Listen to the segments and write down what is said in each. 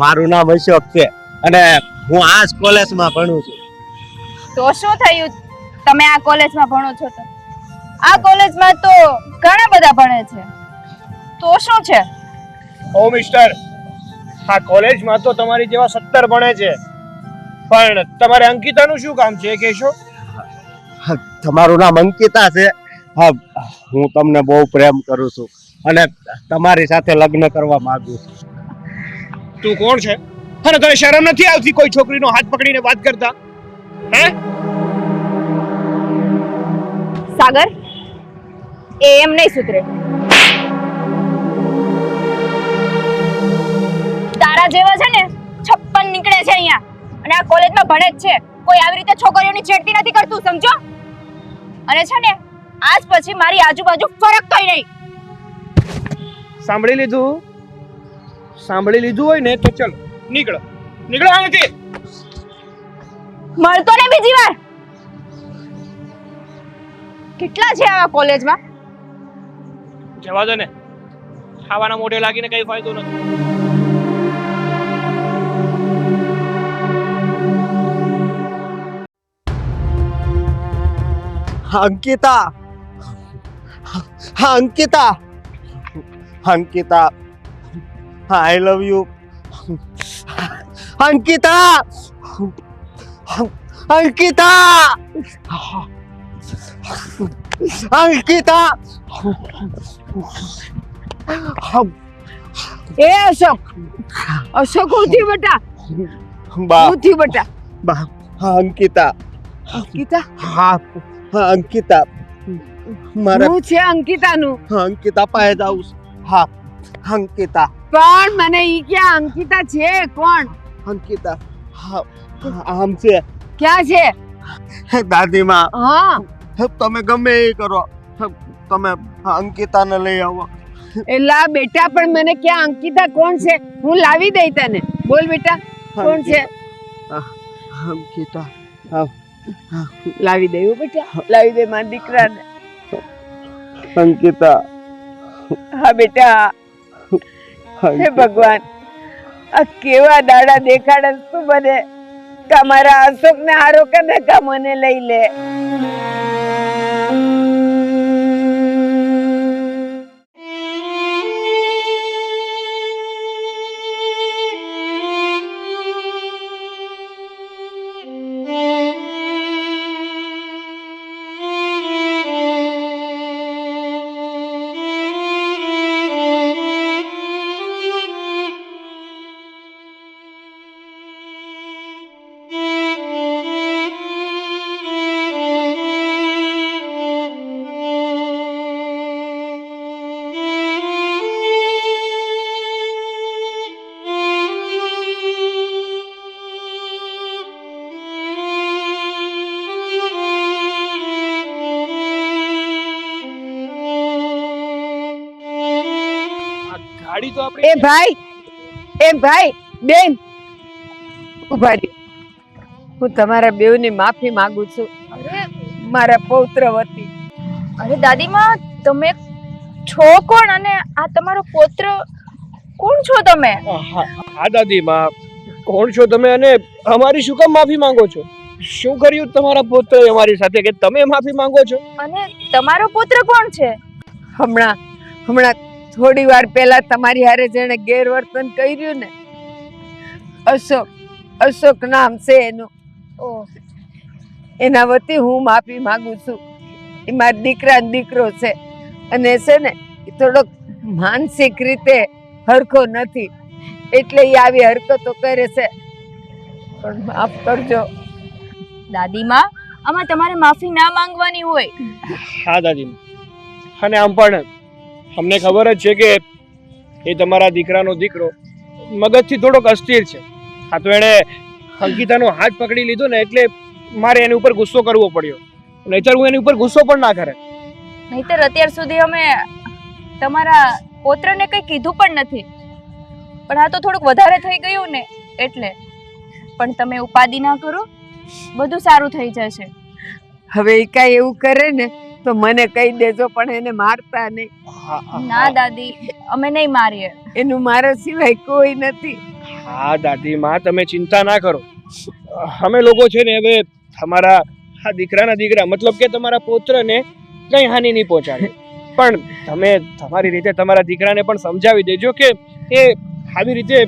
મારું નામ અશોક છે અને હું આ જ કોલેજમાં ભણું છું. તો શું થયું? તમે આ કોલેજમાં ભણો છો તો? આ કોલેજમાં તો ઘણા બધા ભણે છે. તો શું છે? ઓ મિસ્ટર આ કોલેજમાં તો તમારી જેવા સત્તર ભણે છે. પણ તમારે અંકિતાનું શું કામ છે કહેશો? હા, તમારું નામ અંકિતા છે. હા હું તમને બહુ પ્રેમ કરું છું અને તમારી સાથે લગ્ન કરવા માંગુ છું. તું કોણ છે? અને તને શરમ નથી આવતી કોઈ છોકરીનો હાથ પકડીને વાત કરતા? હે? સાગર એ એમ નહીં સુધરે. તારા જેવા છે ને છપ્પન નીકળે છે અહીંયા. અને આ કોલેજમાં ભણે જ છે. કોઈ આવી રીતે છોકરીઓની છેડતી નથી કરતું સમજો? અને છે ને આજ પછી મારી આજુબાજુ ફરક કઈ નહીં. સાંભળી લીધું? સાંભળી લીધું હોય ને તો ચલો નીકળો. નીકળો અહીંથી. મળતો ને બીજી વાર? કેટલા છે આવા કોલેજમાં? જવા દો ને. ખાવાના મોઢે લાગીને કઈ ફાયદો નથી. અંકિતા. હા Ankita. Ankita I love you Ankita! Ankita! Ankita! એ અશોક! અશોક ઉઠી બેટા? બા. ઉઠી બેટા? બા. હા અંકિતા. અંકિતા? હા. હા અંકિતા. મારું હું છે અંકિતાનું? હા, અંકિતા પાસે જાઉં છું. હા. અંકિતા. પણ મને ઈ કે અંકિતા છે. કોણ? અંકિતા. હા આમ છે. ક્યાં છે? દાદીમાં. હા. તમે ગમે એ કરો. તમે અંકિતાને લઈ આવો. એલા બેટા પણ મને ક્યાં અંકિતા કોણ છે? હું લાવી દઈ તને. બોલ બેટા કોણ છે? અંકિતા. લાવી દે બેટા. લાવી દે મારા દીકરાને. અંકિતા. હા બેટા. હે ભગવાન આ કેવા દાડા દેખાડે શું બને કે મારા અશોક ને આરોગ્ય ને કા મને લઈ લે? એ ભાઈ એ ભાઈ બેન. ઊભા રહ્યો હું તમારા બેવની માફી માંગુ છું. અરે મારા પૌત્ર વતી. અરે દાદીમાં તમે છો કોણ અને આ તમારો પૌત્ર કોણ છો તમે? હા દાદીમાં કોણ છો તમે અને અમારી શું કામ માફી માંગો છો? શું કર્યું તમારા પુત્ર અમારી સાથે કે તમે માફી માંગો છો? અને તમારો પુત્ર કોણ છે? હમણાં હમણાં થોડી વાર પહેલા તમારી હારે જેણે ગેરવર્તન કર્યું ને અશોક અશોક નામ છે એનું. ઓહ એના વતી હું માફી માંગુ છું. એ મારા દીકરા દીકરો છે. અને છે ને એ થોડોક માનસિક રીતે હરખો નથી. એટલે એ આવી હરકતો કરે છે. પણ માફ કરજો. દાદીમાં આમાં તમારે માફી ના માંગવાની હોય. હા દાદી અને આમ પણ અમને ખબર જ છે કે એ તમારા દીકરાનો દીકરો મગજથી થોડોક અસ્થિર છે. હા તો એણે અંકિતાનો હાથ પકડી લીધો ને એટલે મારે એની ઉપર ગુસ્સો કરવો પડ્યો. નહીતર હું એની ઉપર ગુસ્સો પણ ના કરે. નહીતર અત્યાર સુધી અમે તમારા પોત્રને કંઈ કીધું પણ નથી. પણ આ તો થોડુંક વધારે થઈ ગયું ને એટલે. પણ તમે ઉપાધિ ના કરો. બધું સારું થઈ જશે. હવે એ કાંઈ એવું કરે ને તો મને કહી દેજો પણ એને મારતા નહીં. ના દાદી અમે નહીં મારીએ. એનું મારા સિવાય કોઈ નથી. હા દાદી માં તમે ચિંતા ના કરો. અમે લોકો છે ને હવે તમારા આ દીકરાના દીકરા મતલબ કે તમારા પોત્રને કઈ હાનિ નહીં પહોંચાડે. પણ તમે તમારી રીતે તમારા દીકરાને પણ સમજાવી દેજો કે એ આવી રીતે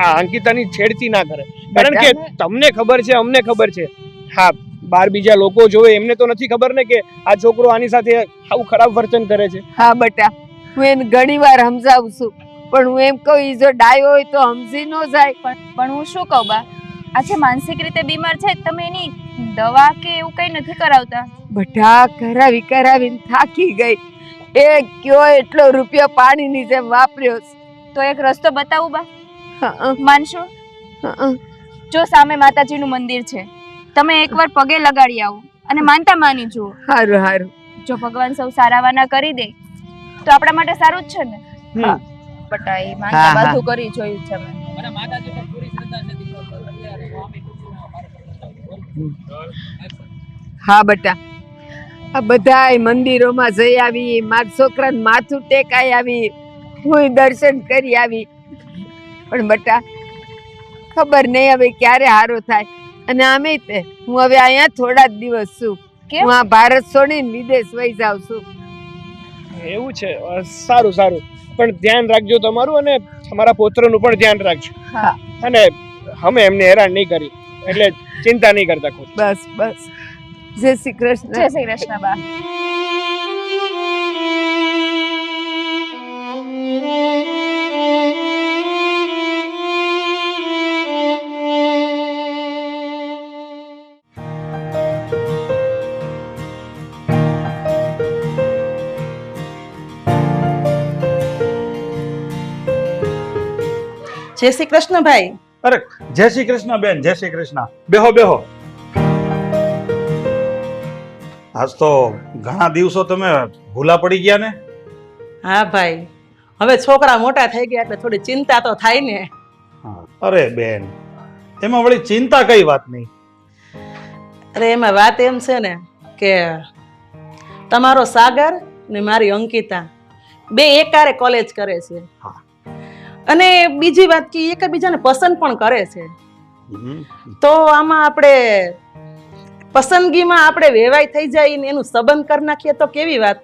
આ અંકિતાની છેડતી ના કરે. કારણ કે તમને ખબર છે અમને ખબર છે. હા બાર બીજા લોકો જોવે એમને તો નથી ખબર ને કે આ છોકરો આની સાથે આવું ખરાબ વર્તન કરે છે. હા બટા હું એને ઘણી વાર સમજાવું છું. પણ હું એમ કહું ઈ જો ડાયો હોય તો સમજી ન જાય. પણ પણ હું શું કહું બા? આ જે માનસિક રીતે બીમાર છે તમે એની દવા કે એવું કઈ નથી કરાવતા? બટા કરાવી કરાવીને થાકી ગઈ. એ કયો એટલો રૂપિયો પાણીની જેમ વાપર્યો તો એક રસ્તો બતાવું બા? હં, માનશો? હં, જો સામે માતાજીનું મંદિર છે તમે એકવાર પગે લગાડી આવો અને માનતા માની જુઓ. સારું સારું જો ભગવાન સૌ સારાવાના કરી દે તો આપણા માટે સારું જ છે ને? હમ. બટા એ હા, માનતા હા. કરી જોયું છે મેં હા બટા. આ બધાય મંદિરોમાં જઈ આવી મારા છોકરાને માથું ટેકાઈ આવી હું દર્શન કરી આવી. પણ બટા ખબર નહીં હવે ક્યારે હારો થાય. અને આમે તે હું હવે અહીંયા થોડા જ દિવસ છું. કે હું આ ભારત છોડીને વિદેશ વહી જાઉં છું. એવું છે સારું સારું. પણ ધ્યાન રાખજો તમારું અને તમારા પોત્રનું પણ ધ્યાન રાખજો. હા. અને અમે એમને હેરાન નહીં કરી એટલે ચિંતા નહીં કરતા ખુદ બસ બસ. જય શ્રી કૃષ્ણ. જય શ્રી કૃષ્ણ બા. જય શ્રી કૃષ્ણ ભાઈ અરે જય શ્રી કૃષ્ણ બેન જય શ્રી કૃષ્ણ. બેહો બેહો. આજ તો ઘણા દિવસો તમે ભૂલા પડી ગયા ને. હા ભાઈ. હવે છોકરા મોટા થઈ ગયા એટલે થોડી ચિંતા તો થાય ને. અરે બેન એમાં વળી ચિંતા કઈ વાત નહીં. અરે એમાં વાત એમ છે ને કે તમારો સાગર ને મારી અંકિતા બે એકારે કોલેજ કરે છે. હા. અને બીજી વાત કે એકબીજાને પસંદ પણ કરે છે. તો આમાં આપણે પસંદગીમાં આપણે વેવાય થઈ જાય ને એનું સંબંધ કરી નાખીએ તો કેવી વાત?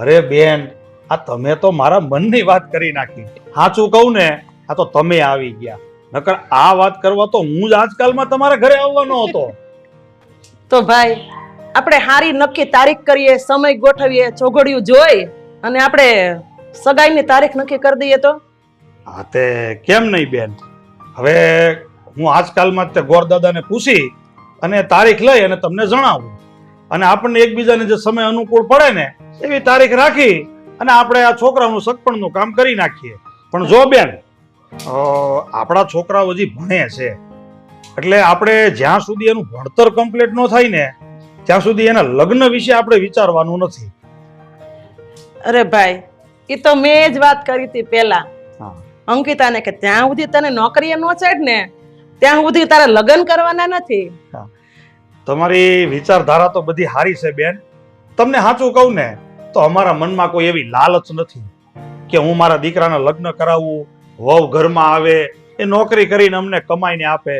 અરે બેન આ તમે તો મારા મનની વાત કરી નાખી. સાચું કહું ને આ તો તમે આવી ગયા. નકર આ વાત કરવા તો હું જ આજકાલમાં તમારા ઘરે આવવાનો હતો. તો ભાઈ આપણે હારી નક્કી તારીખ કરીએ સમય ગોઠવીએ ચોઘડિયું જોઈ અને આપણે સગાઈની તારીખ નક્કી કરી દઈએ તો? હા તે કેમ નહીં બેન? હવે હું આજકાલમાં જ તે ગોરદાદાને પૂછી અને તારીખ લઈ અને તમને જણાવું. અને આપણને એકબીજાને જે સમય અનુકૂળ પડે ને એવી તારીખ રાખી અને આપણે આ છોકરાનું સગપણનું કામ કરી નાખીએ. પણ જો બેન આપણા છોકરાઓ હજી ભણે છે. એટલે આપણે જ્યાં સુધી એનું ભણતર કમ્પ્લીટ ન થાય ને ત્યાં સુધી એના લગ્ન વિશે આપણે વિચારવાનું નથી. અરે ભાઈ એ તો મેં જ વાત કરી હતી પહેલા. હા. અંકિતાને કે ત્યાં સુધી તને નોકરીએ નો ચડ ને ત્યાં સુધી તારે લગ્ન કરવાના નથી. તમારી વિચારધારા તો બધી સારી છે બેન. તમને સાચું કહું ને તો અમારા મનમાં કોઈ એવી લાલચ નથી કે હું મારા દીકરાના લગ્ન કરાવું વહુ ઘરમાં આવે એ નોકરી કરીને અમને કમાઈને આપે.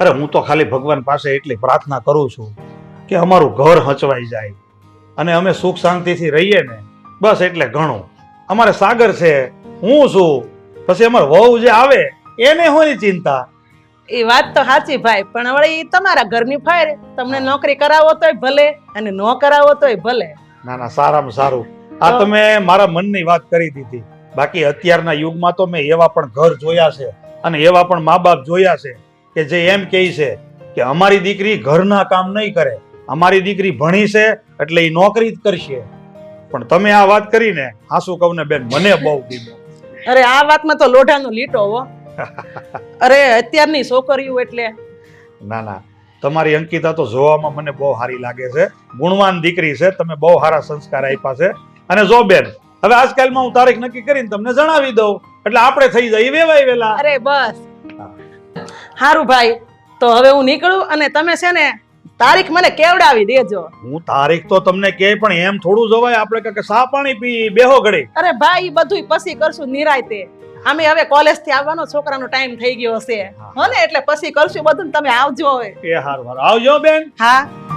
અરે હું તો ખાલી ભગવાન પાસે એટલી પ્રાર્થના કરું છું કે અમારું ઘર હચવાઈ જાય અને અમે સુખ શાંતિથી રહીએ ને બસ એટલે ઘણું. અમારે સાગર છે હું છું પછી અમારે વહુ જે આવે એને હું ચિંતા. એ વાત તો સાચી ભાઈ પણ હવે એ તમારા ઘરની ફાયર. તમને નોકરી કરાવો તોય ભલે અને ન કરાવો તોય ભલે. ના ના સારામાં સારું. આ તમે મારા મનની વાત કરી દીધી. બાકી અત્યારના યુગમાં તો મેં એવા પણ ઘર જોયા છે અને એવા પણ મા બાપ જોયા છે કે જે એમ કહે છે કે અમારી દીકરી ઘરના કામ નહીં કરે અમારી દીકરી ભણી છે એટલે એ નોકરી જ કરશે. પણ તમે આ વાત કરીને હાસુ કહું ને બેન મને બહુ ગમ્યું. અરે આ વાતમાં તો લોઢાનો લીટો હો. અરે અત્યારની છોકરીઓ એટલે. ના ના. તમારી અંકિતા તો જોવામાં મને બહુ સારી લાગે છે. ગુણવાન દીકરી છે તમે બહુ સારા સંસ્કાર આપ્યા છે. અને જો બેન હવે આજકાલમાં હું તારીખ નક્કી કરીને તમને જણાવી દઉં. એટલે આપણે થઈ જાય વેવાય વેલા. અરે બસ. સારું ભાઈ તો હવે હું નીકળું અને તમે છે ને તારીખ મને કેવડાવી દેજો. હું તારીખ તો તમને કે પણ એમ થોડું જવાય. આપણે કાંઈક સા પાણી પી બેહો ઘડી. અરે ભાઈ બધું પછી કરશું નિરાયતે. અમે હવે કોલેજથી આવવાનો છોકરાનો ટાઈમ થઈ ગયો છે હો. ને એટલે પછી કરશું બધું તમે આવજો હવે. એ હાર હાર. આવજો બેન. હા.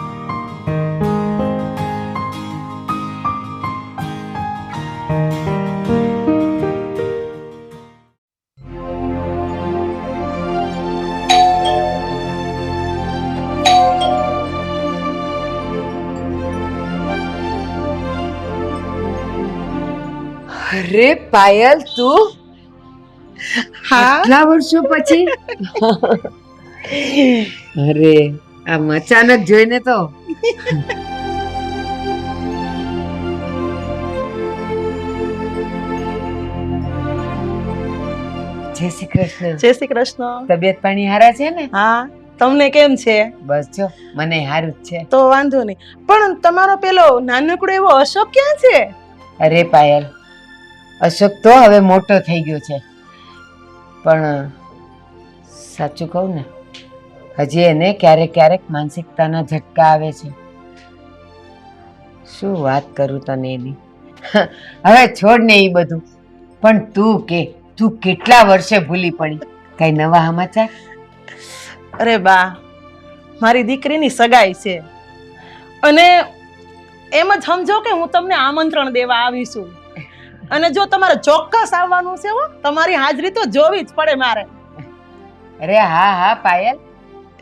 અરે પાયલ તું? હા? આટલા વર્ષો પછી? અરે આમ અચાનક જોઈને તો? જય શ્રી કૃષ્ણ. જય શ્રી કૃષ્ણ. તબિયત પાણી હારા છે ને? હા તમને કેમ છે? બસ જો મને હારું જ છે. તો વાંધો નહીં. પણ તમારો પેલો નાનકડો એવો અશોક ક્યાં છે? અરે પાયલ અશોક તો હવે મોટો થઈ ગયો છે. પણ, સાચું કહું ને, હજી એને ક્યારેક ક્યારેક માનસિકતાના ઝટકા આવે છે. શું વાત કરું તને એની? હવે છોડ ને એ બધું. પણ તું કે, તું કેટલા વર્ષે ભૂલી પડી? કઈ નવા સમાચાર? અરે બા, મારી દીકરીની સગાઈ છે. અને એમ જ સમજો કે હું તમને આમંત્રણ દેવા આવી છું અને જો તમારે ચોક્કસ આવવાનું છે હો તમારી હાજરી તો જોવી જ પડે મારે. અરે હા હા પાયલ.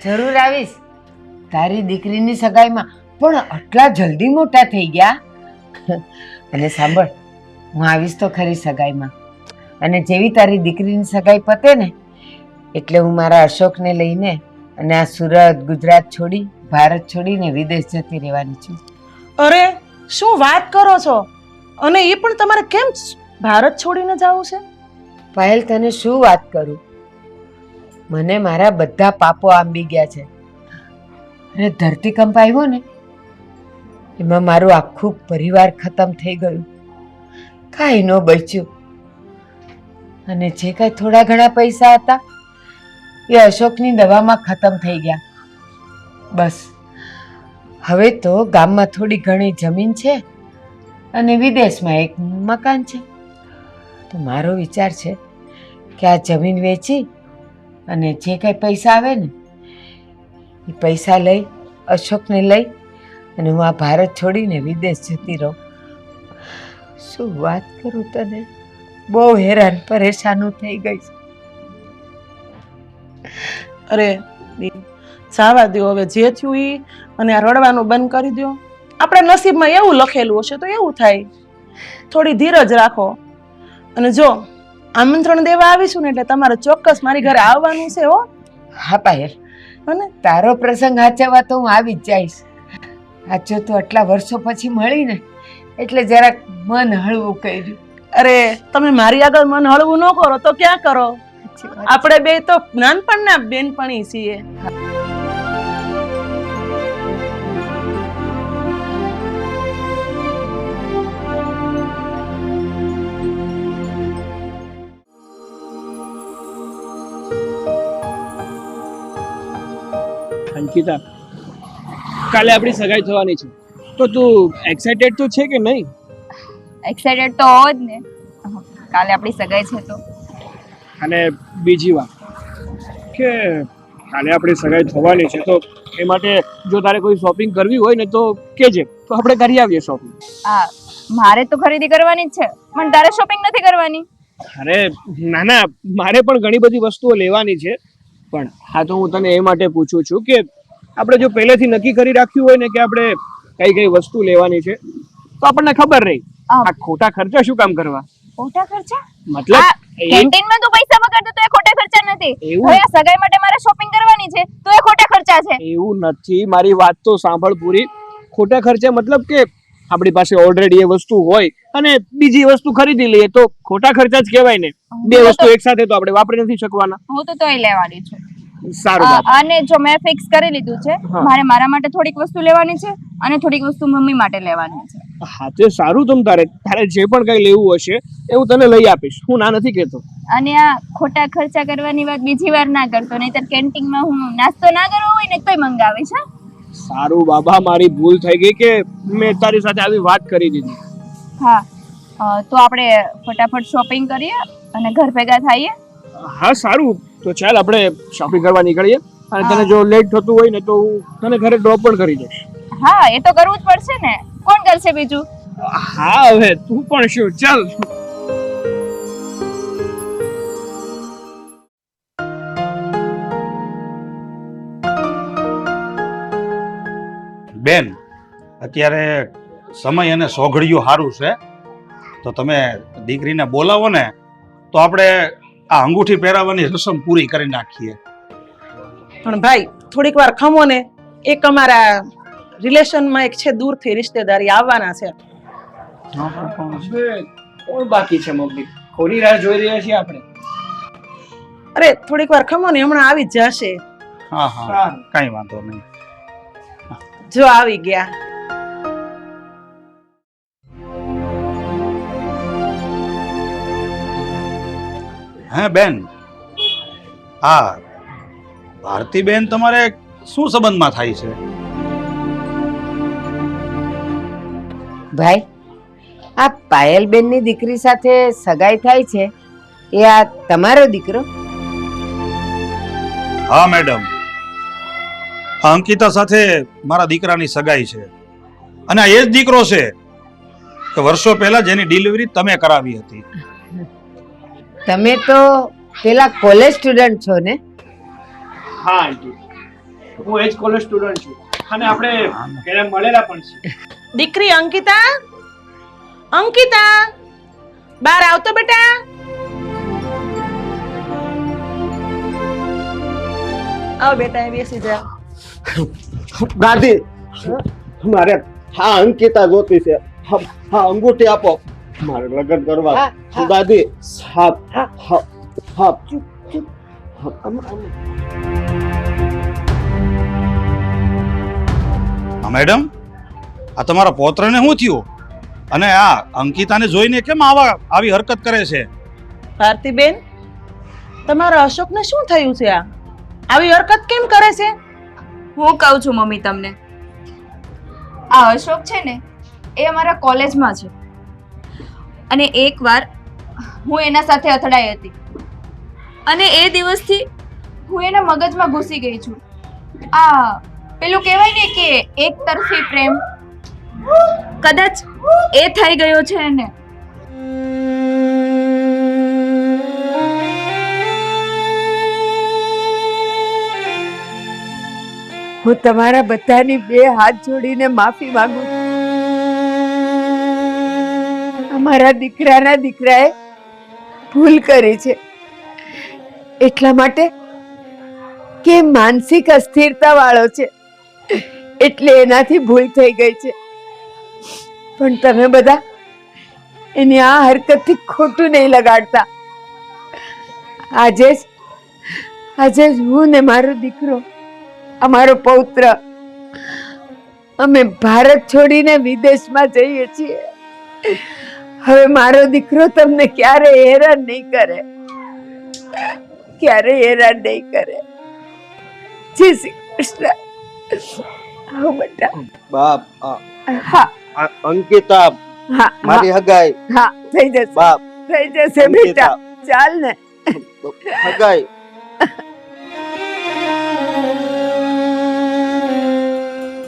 જરૂર આવીશ. તારી દીકરીની સગાઈમાં પણ આટલા જલ્દી મોટા થઈ ગયા? અને સાંભળ હું આવીશ તો ખરી સગાઈમાં. અને જેવી તારી દીકરીની સગાઈ પતે ને એટલે હું મારા અશોકને લઈને અને આ સુરત ગુજરાત છોડી ભારત છોડીને વિદેશ જતી રહેવાની છું. અરે શું વાત કરો છો? અને એ પણ તમારે કેમ ભારત છોડીને જવું છે? પાયલ, તને શું વાત કરું? મને મારા બધા પાપો આંબી ગયા છે. અને ધરતીકંપ આવ્યો ને, એમાં મારું આખું પરિવાર ખતમ થઈ ગયું. કાંઈ ન બચ્યું. અને જે કાંઈ થોડા ઘણા પૈસા હતા, એ અશોકની દવામાં ખતમ થઈ ગયા. બસ. હવે તો ગામમાં થોડી ઘણી જમીન છે. અને વિદેશમાં એક મકાન છે. તો મારો વિચાર છે કે આ જમીન વેચી અને જે કંઈ પૈસા આવે ને, એ પૈસા લઈ, અશોકને લઈ અને હું આ ભારત છોડીને વિદેશ જતી રહું. શું વાત કરું તને? બહુ હેરાન, પરેશાનું થઈ ગઈ. અરે, સાવા દો હવે જે થયું એ અને આ રડવાનું બંધ કરી દો આપણા નસીબમાં એવું લખેલું હશે તો એવું થાય. થોડી ધીરજ રાખો. અને જો આમંત્રણ દેવા આવીશું ને એટલે તમારે ચોક્કસ મારી ઘરે આવવાનું છે હો. હા પાયલ. અને? તારો પ્રસંગ હાચવવા તો હું આવી જ જઈશ. હાચો તો આટલા વર્ષો પછી મળીને એટલે જરાક મન હળવું કર્યું. અરે તમે મારી આગળ મન હળવું ન કરો તો ક્યાં કરો? આપણે બે તો નાનપણના બેનપણી છીએ. અંકિતા કાલે આપણી સગાઈ થવાની છે. તો તું એક્સાઇટેડ તો છે કે નહીં? એક્સાઇટેડ તો હો જ ને કાલે આપણી સગાઈ છે તો. અને બીજી વાત કે કાલે આપણી સગાઈ થવાની છે તો એ માટે જો તારે કોઈ શોપિંગ કરવી હોય ને તો કેજે તો આપણે કરી આવીએ શોપિંગ હા મારે તો ખરીદી કરવાની જ છે પણ તારે શોપિંગ નથી કરવાની. અરે ના ના મારે પણ ઘણી બધી વસ્તુઓ લેવાની છે. પણ હા તો હું તને એ માટે પૂછું છું કે આપણે જો પહેલેથી નક્કી કરી રાખ્યું હોય ને કે આપણે કઈ કઈ વસ્તુ લેવાની છે તો આપણને ખબર રહી. આ ખોટા ખર્ચા શું કામ કરવા? ખોટા ખર્ચા? મતલબ કેન્ટીનમાં તો પૈસા વગર તો એ ખોટા ખર્ચા નથી. એવું? હવે આ સગાઈ માટે મારે શોપિંગ કરવાની છે તો એ ખોટા ખર્ચા છે. એવું નથી મારી વાત તો સાંભળ પૂરી. ખોટા ખર્ચે મતલબ કે આપણી પાસે ઓલરેડી એ વસ્તુ હોય અને બીજી વસ્તુ ખરીદી લઈએ તો ખોટા ખર્ચા જ કહેવાય ને. બે વસ્તુ એક સાથે તો આપણે વાપરી નથી શકવાના. હું તો તોય લેવાની છું. સારું અને જો મેં ફિક્સ કરી લીધું છે મારે મારા માટે થોડીક વસ્તુ લેવાની છે અને થોડીક વસ્તુ મમ્મી માટે લેવાની છે. હા તે સારું તમ તારે. તારે જે પણ કઈ લેવું હશે એ હું તને લઈ આપીશ. હું ના નથી કહેતો. અને આ ખોટા ખર્ચા કરવાની વાત બીજી વાર ના કરતો નહીતર કેન્ટીનમાં હું નાસ્તો ના કરવો હોય ને તોય મંગાવીશ હા? સારું બાબા મારી ભૂલ થઈ ગઈ કે મેં તારી સાથે આવી વાત કરી દીધી? હા. તો આપણે ફટાફટ શોપિંગ કરીએ અને ઘર ભેગા થઈએ? હા સારું. તો ચાલ આપણે શોપિંગ કરવા નીકળીએ. અને તને જો લેટ થતું હોય ને તો હું તને ઘરે ડ્રોપ પણ કરી દઈશ. હા એ તો કરવું જ પડશે ને. કોણ કરશે બીજું? હા હવે તું પણ શું? ચાલ. બેન અત્યારે સમય અને સોઘડિયું સારું છે. તો તમે દીકરીને બોલાવો ને તો આપણે આ અંગૂઠી પહેરાવવાની રસમ પૂરી કરી નાખીએ. પણ ભાઈ થોડીક વાર ખમો ને. એક અમારા રિલેશનમાં એક છે દૂરથી રિશ્તેદારી આવવાના છે. કોણ બાકી છે મમ્મી? કોની રાહ જોઈ રહ્યા છીએ આપણે? અરે થોડીક વાર ખમો ને હમણાં આવી જ જશે. હા હા. કાંઈ વાંધો નહીં. જો આવી ગયા. હે બેન હા ભારતી બેન તમારે શું સંબંધમાં થાય છે? ભાઈ આ પાયલબેનની દીકરી સાથે સગાઈ થાય છે? એ આ તમારો દીકરો? હા મેડમ. આ અંકિતા સાથે મારા દીકરાની સગાઈ છે. અને આ એ જ દીકરો છે કે વર્ષો પહેલા જેની ડિલિવરી તમે કરાવી હતી. તમે તો પેલા કોલેજ સ્ટુડન્ટ છો ને? હા આંટી. હું એજ કોલેજ સ્ટુડન્ટ છું. અને આપણે એને મળેલા પણ છે દીકરી અંકિતા? અંકિતા? બહાર આવતો બેટા. આવ બેટા અહીં બેસી જા. દાદી મારે હા અંકિતા જોતી છે. હા હા અંગૂઠી આપો. મારે લગ્ન કરવા. દાદી હા. હા ચૂપ ચૂપ. હા. મેડમ. આ તમારા પૌત્રને શું થયું? અને આ અંકિતાને જોઈને કેમ આવા આવી હરકત કરે છે? ભારતીબેન તમારા અશોકને શું થયું છે આ? આવી હરકત કેમ કરે છે? હું કહું છું, મમ્મી, તમને. આ અશોક છે ને, એ અમારા કોલેજમાં છે. અને એકવાર હું એના સાથે અથડાઈ હતી. અને એ દિવસથી હું એના મગજમાં ઘૂસી ગઈ છું. આ પેલું કહેવાય ને કે એક તરફી પ્રેમ, કદાચ એ થઈ ગયો છે એને હું તમારા બધાની બે હાથ જોડીને માફી માંગુ અમારા દીકરાના દીકરાએ ભૂલ કરી છે. એટલા માટે કે માનસિક અસ્થિરતા વાળો છે. એટલે એનાથી ભૂલ થઈ ગઈ છે. પણ તમે બધા એની આ હરકતથી ખોટું નહીં લગાડતા. આજે આજે હું ને મારો દીકરો અમારો પૌત્ર. અમે ભારત છોડીને વિદેશમાં જઈએ છીએ. હવે મારો દીકરો તમને ક્યારે હેરાન નહીં કરે. ક્યારે હેરાન નહીં કરે. જય શ્રી કૃષ્ણ. આવો બેટા. બાપ હા. અંકિતા હા મારી હગાઈ. હા થઈ જશે. બાપ થઈ જશે બેટા. ચાલ ને. હગાઈ.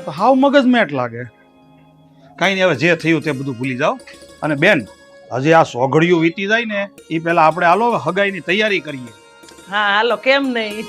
હાવ મગજમેટ લાગે. કાંઈ નહીં, હવે જે થયું તે બધું ભૂલી જાઓ. અને બેન, હજી આ સોઘડિયું વીતી જાય ને એ પહેલા આપણે હાલો હગાઈની તૈયારી કરીએ. હા, હાલો, કેમ નહીં?